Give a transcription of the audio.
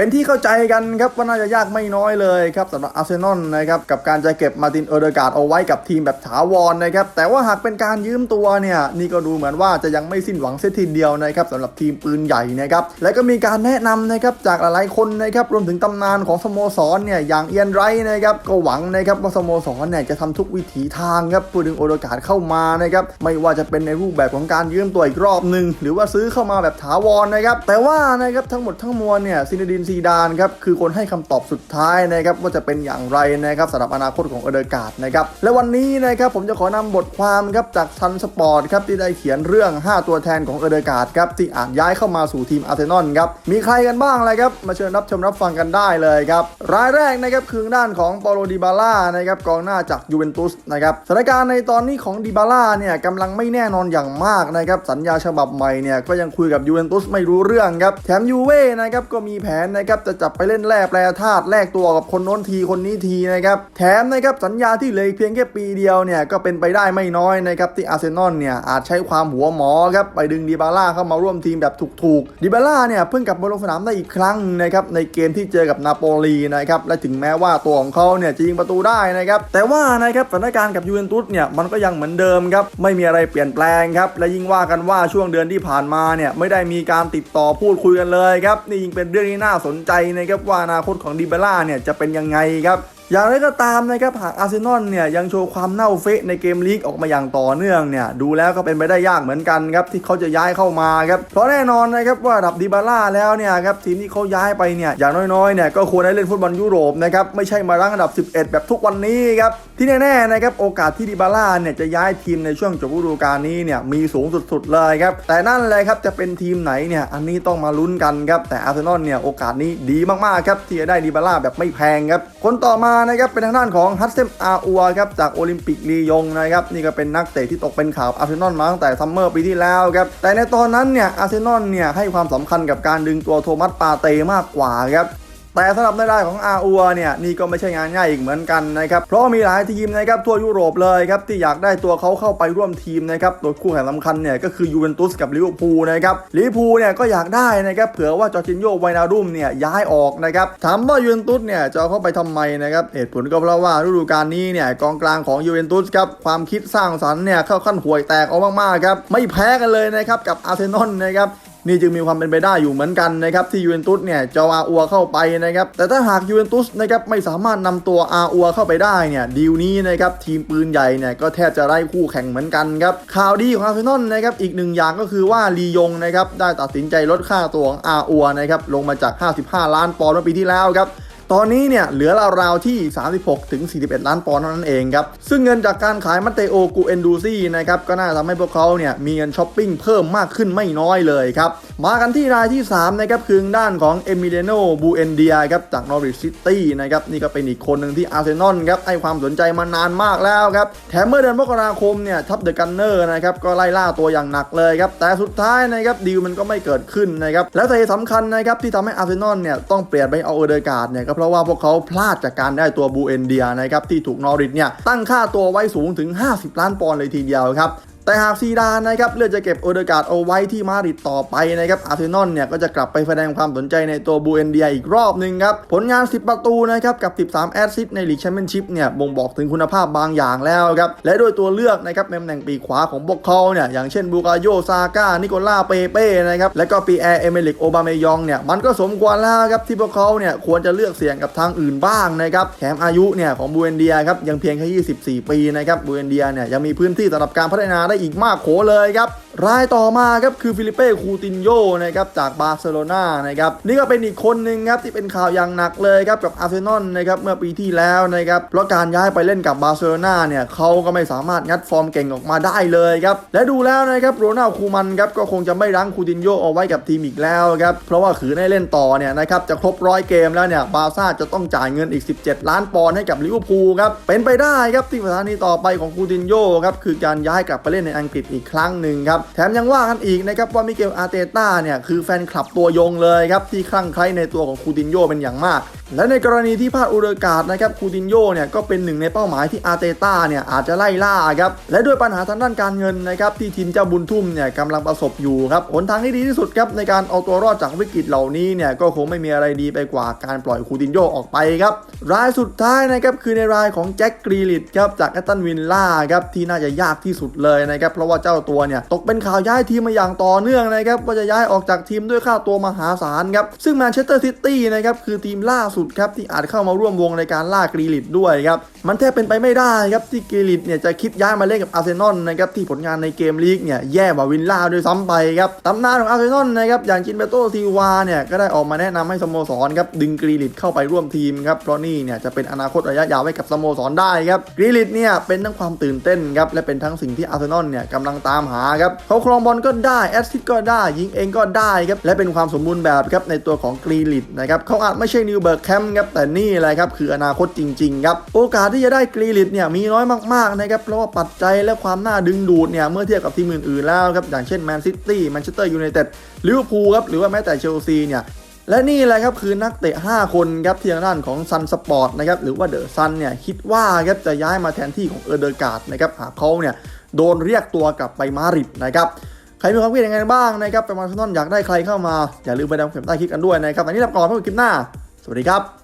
เป็นที่เข้าใจกันครับว่าน่าจะยากไม่น้อยเลยครับสำหรับอาร์เซนอลนะครับกับการจะเก็บมาตินเออร์เดการ์ดเอาไว้กับทีมแบบถาวรนะครับแต่ว่าหากเป็นการยืมตัวเนี่ยนี่ก็ดูเหมือนว่าจะยังไม่สิ้นหวังเสียทีเดียวนะครับสำหรับทีมปืนใหญ่นะครับและก็มีการแนะนำนะครับจากหลายๆคนนะครับรวมถึงตำนานของสโมสรเนี่ยอย่างเอียนไรท์นะครับก็หวังนะครับว่าสโมสรเนี่ยจะทำทุกวิถีทางครับเพูดถึงโอเดการ์ดเข้ามานะครับไม่ว่าจะเป็นในรูปแบบของการยืมตัวอีกรอบหนึ่งหรือว่าซื้อเข้ามาแบบถาวรนะครับแต่ว่านะครับทั้งหมดทั้งมวลเนี่ยซินดินซีดานครับคือคนให้คำตอบสุดท้ายนะครับว่าจะเป็นอย่างไรนะครับสำหรับอนาคตของเอเดอการ์ดนะครับและวันนี้นะครับผมจะขอนำบทความครับจากทันสปอร์ตครับที่ได้เขียนเรื่อง 5 ตัวแทนของเอเดอการ์ดครับที่อาจย้ายเข้ามาสู่ทีมอาร์เซนอลครับมีใครกันบ้างอะไรครับมาเชิญรับชมรับฟังกันได้เลยครับรายแรกนะครับคือด้านของปาโลดิบาล่านะครับกองหน้าจากยูเวนตุสนะครับสถานการณ์ในตอนนี้ของดิบาล่าเนี่ยกำลังไม่แน่นอนอย่างมากนะครับสัญญาฉบับใหม่เนี่ยก็ยังคุยกับยูเวนตุสไม่รู้เรื่องครับแถมยูเว่นะครับก็มีแผนนะครับจะจับไปเล่นแร่แปรธาตุแลกตัวกับคนโน้นทีคนนี้ทีนะครับแถมนะครับสัญญาที่เหลือเพียงแค่ปีเดียวเนี่ยก็เป็นไปได้ไม่น้อยนะครับที่อาร์เซนอลเนี่ยอาจใช้ความหัวหมอครับไปดึงดิบาล่าเข้ามาร่วมทีมแบบถูกๆดิบาล่าเนี่ยเพิ่งกลับมาลงสนามได้อีกครั้งนะครับในเกมที่เจอกับนาโปลีนะครับและถึงแม้ว่าตัวของเขาเนี่ยจะยิงประตูได้นะครับแต่ว่านะครับสถานการณ์กับยูเวนตุสเนี่ยมันก็ยังเหมือนเดิมครับไม่มีอะไรเปลี่ยนแปลงครับและยิ่งว่ากันว่าช่วงเดือนที่ผ่านมาเนี่ยไม่ได้มีการติดต่อพูดคุยกันเลยครับนี่ยิ่งเป็นเรื่องที่น่าสนใจนะครับว่าอนาคตของดิบล่าเนี่ยจะเป็นยังไงครับ อย่างไรก็ตามนะครับหากอาร์เซนอลเนี่ยยังโชว์ความเน่าเฟะในเกมลีกออกมาอย่างต่อเนื่องเนี่ยดูแล้วก็เป็นไปได้ยากเหมือนกันครับที่เขาจะย้ายเข้ามาครับเพราะแน่นอนนะครับว่าดับดิบาร่าแล้วเนี่ยครับทีมที่เขาย้ายไปเนี่ยอย่างน้อยๆเนี่ยก็ควรได้เล่นฟุตบอลยุโรปนะครับไม่ใช่มารั้งอันดับ 11 แบบทุกวันนี้ครับที่แน่ๆนะครับโอกาสที่ดิบาร่าเนี่ยจะย้ายทีมในช่วงจบฤดูกาลนี้เนี่ยมีสูงสุดๆเลยครับแต่นั่นเลยครับจะเป็นทีมไหนเนี่ยอันนี้ต้องมาลุ้นกันครับแต่อาร์เซนอลเนี่ยโอกาสนี้ดีมากๆครับที่จะได้ดิบาร่าแบบไม่แพงครับคนต่อมานะครับเป็นทางด้านของฮัตเซมอาอัวครับจากโอลิมปิกลียงนะครับนี่ก็เป็นนักเตะที่ตกเป็นข่าวอาร์เซนอลมาตั้งแต่ซัมเมอร์ปีที่แล้วครับแต่ในตอนนั้นเนี่ยอาร์เซนอลเนี่ยให้ความสำคัญกับการดึงตัวโทมัสปาเตมากกว่าครับ แต่สำหรับในรายของอาอัวเนี่ยนี่ก็ไม่ใช่งานง่ายอีกเหมือนกันนะครับเพราะมีหลายทีมนะครับทั่วยุโรปเลยครับที่อยากได้ตัวเขาเข้าไปร่วมทีมนะครับโดยคู่แข่งสำคัญเนี่ยก็คือยูเวนตุสกับลิเวอร์พูลนะครับลิเวอร์พูลเนี่ยก็อยากได้นะครับเผื่อว่าจอร์จินโยไวนารุมเนี่ยย้ายออกนะครับถามว่ายูเวนตุสเนี่ยจะเข้าไปทำไมนะครับเหตุผลก็เพราะว่าฤดูกาลนี้เนี่ยกองกลางของยูเวนตุสครับความคิดสร้างสรรค์เนี่ยเข้าขั้นห่วยแตกออกมากๆครับไม่แพ้กันเลยนะครับกับอาร์เซนอลนะครับ นี่จึงมีความเป็นไปได้อยู่เหมือนกันนะครับที่ยูเวนตุสเนี่ยจะเอาอัวเข้าไปนะครับแต่ถ้าหากยูเวนตุสนะครับไม่สามารถนำตัวอาอัวเข้าไปได้เนี่ยดีลนี้นะครับทีมปืนใหญ่เนี่ยก็แทบจะไร้คู่แข่งเหมือนกันครับข่าวดีของอาร์เซนอลนะครับอีกหนึ่งอย่างก็คือว่าลียงนะครับได้ตัดสินใจลดค่าตัวของอาอัวนะครับลงมาจาก 55 ล้านปอนด์เมื่อปีที่แล้วครับ ตอนนี้เนี่ยเหลือราวๆที่ 36 ถึง 41 ล้านปอนด์เท่านั้นเองครับ ซึ่งเงินจากการขายมัตเตโอกูเอนดูซี่นะครับก็น่าจะทำให้พวกเขาเนี่ยมีเงินช้อปปิ้งเพิ่มมากขึ้นไม่น้อยเลยครับ มากันที่รายที่3นะครับคือด้านของเอมิเลโนบูเอนเดียครับจากนอริ c ซิตี้นะครับนี่ก็เป็นอีกคนหนึ่งที่อาร์เซนอลครับให้ความสนใจมานานมากแล้วครับ แถมเมื่อเดือนมกราคมเนี่ยทัพเดอะกันเนอร์นะครับก็ไล่ล่าตัวอย่างหนักเลยครับ แต่สุดท้ายนะครับดีลมันก็ไม่เกิดขึ้นนะครับแล้วสาเหตุสำคัญนะครับที่ทำให้อาร์เซนอลเนี่ยต้องเปลี่ยนไปเอาเอเดการ์ดเนี่ยก็เพราะว่าพวกเขาพลาดจากการได้ตัวบูเอนเดียนะครับที่ถูกนอริทเนี่ยตั้งค่าตัวไว้สูงถึง 50 ล้านปอนด์เลยทีเดียวครับ แต่หากซีดานนะครับเลือกจะเก็บโอเดการ์ดเอาไว้ที่มาดริดต่อไปนะครับอาร์เซนอลเนี่ยก็จะกลับไปแสดงความสนใจในตัวบูเอนเดียอีกรอบหนึ่งครับ ผลงาน 10 ประตูนะครับกับ 13 แอสซิสในลีกแชมเปี้ยนชิพเนี่ยบ่งบอกถึงคุณภาพบางอย่างแล้วครับและด้วยตัวเลือกนะครับในตำแหน่งปีขวาของพวกเขาเนี่ยอย่างเช่นบูกาโยซาก้านิโคล่าเปเป้นะครับและก็ปีแอร์เอเมริกโอบาเมยองเนี่ยมันก็สมควรแล้วครับที่พวกเขาเนี่ยควรจะเลือกเสี่ยงกับทางอื่นบ้างนะครับแถมอายุเนี่ยของบูเอนเดียครับยังเพียงแค่ 24 ปีนะครับบูเอนเดียเนี่ยยังมีพื้นที่สำหรับการพัฒนาได้อีกมากโขเลยครับ รายต่อมาครับคือฟิลิเป้คูตินโยนะครับจากบาร์เซโลนานะครับนี่ก็เป็นอีกคนหนึ่งครับที่เป็นข่าวอย่างหนักเลยครับกับอาร์เซนอลนะครับเมื่อปีที่แล้วนะครับเพราะการย้ายไปเล่นกับบาร์เซโลนาเนี่ยเขาก็ไม่สามารถงัดฟอร์มเก่งออกมาได้เลยครับและดูแล้วนะครับโรนัลคูมันครับก็คงจะไม่รั้งคูตินโยเอาไว้กับทีมอีกแล้วครับเพราะว่าขืนให้เล่นต่อเนี่ยนะครับจะครบร้อยเกมแล้วเนี่ยบาร์ซ่าจะต้องจ่ายเงินอีก 17 ล้านปอนด์ให้กับลิเวอร์พูลครับเป็นไปได้ครับที่สถานีต่อไปของคูตินโยครับคือการย้ายกลับไปเล่นในอังกฤษอีกครั้งหนึ่งครับแถมยังว่ากันอีกนะครับว่ามิเกลอาร์เตต้าเนี่ยคือแฟนคลับตัวยงเลยครับที่คลั่งไคล้ในตัวของคูตินโยเป็นอย่างมาก และในกรณีที่พลาดอุรกาศนะครับคูตินโยเนี่ยก็เป็นหนึ่งในเป้าหมายที่อาร์เตต้าเนี่ยอาจจะไล่ล่าครับและด้วยปัญหาทางด้านการเงินนะครับที่ทีมเจ้าบุญทุ่มเนี่ยกำลังประสบอยู่ครับหนทางที่ดีที่สุดครับในการเอาตัวรอดจากวิกฤตเหล่านี้เนี่ยก็คงไม่มีอะไรดีไปกว่าการปล่อยคูตินโยออกไปครับรายสุดท้ายนะครับคือในรายของแจ็คกรีลิตครับจากแอตตันวินล่าครับที่น่าจะยากที่สุดเลยนะครับเพราะว่าเจ้าตัวเนี่ยตกเป็นข่าวย้ายทีมมาอย่างต่อเนื่องนะครับว่าจะย้ายออกจากทีมด้วยค่าตัวมหาศาลครับซึ่งแมนเชสเตอร์ซิตี้นะครับคือทีมล่าสุดครับที่อาจเข้ามาร่วมวงในการล่ากรีลิตด้วยครับมันแทบเป็นไปไม่ได้ครับที่กรีลิตเนี่ยจะคิดย้ายมาเล่นกับอาร์เซนอลนะครับที่ผลงานในเกมลีกเนี่ยแย่กว่าวินล่าด้วยซ้ำไปครับตำนานของอาร์เซนอลนะครับอย่างจินเบโตซีวาเนี่ยก็ได้ออกมาแนะนำให้สโมสรครับดึงกรีลิตเข้าไปร่วมทีมครับเพราะนี่เนี่ยจะเป็นอนาคตระยะยาวให้กับสโมสรได้ครับกรีลิตเนี่ยเป็นทั้งความตื่นเต้นครับและเป็นทั้งสิ่งที่อาร์เซนอลเนี่ยกำลังตามหาครับเขาครองบอลก็ได้แอสซิสต์ก็ได้ยิงเองก็ได้ครับและเป็นความสมบูรณ์แบบครับในตัวของกรีลิตนะครับเขาอาจไม่ใช่นิวเบิร์กแคมป์ครับแต่นี่แหละครับคืออนาคตจริงๆครับโอกาสที่จะได้กรีลิตเนี่ยมีน้อยมากๆนะครับเพราะว่าปัจจัยและความน่าดึงดูดเนี่ยเมื่อเทียบกับทีมอื่นๆแล้วครับอย่างเช่นแมนซิตี้แมนเชสเตอร์ยูไนเต็ดลิเวอร์พูลครับหรือว่าแม้แต่เชลซีเนี่ยและนี่แหละครับคือนักเตะ 5 คนครับที่ทางด้านของซันสปอร์ตนะครับหรือว่าเดอะซันเนี่ยคิดว่าครับจะย้ายมาแทนที่ของเออร์เดอร์การ์ดนะครับหากเขาเนี่ยโดนเรียกตัวกลับไปมาดริดนะครับใครมีความคิดยังไงบ้างนะครับเป็นมาร์ซนอนอยากได้ใครเข้ามา อย่าลืมไปดาวเข็มใต้คลิปกันด้วยนะครับวันนี้ลาก่อนพบกันคลิปหน้า วัสดีครับ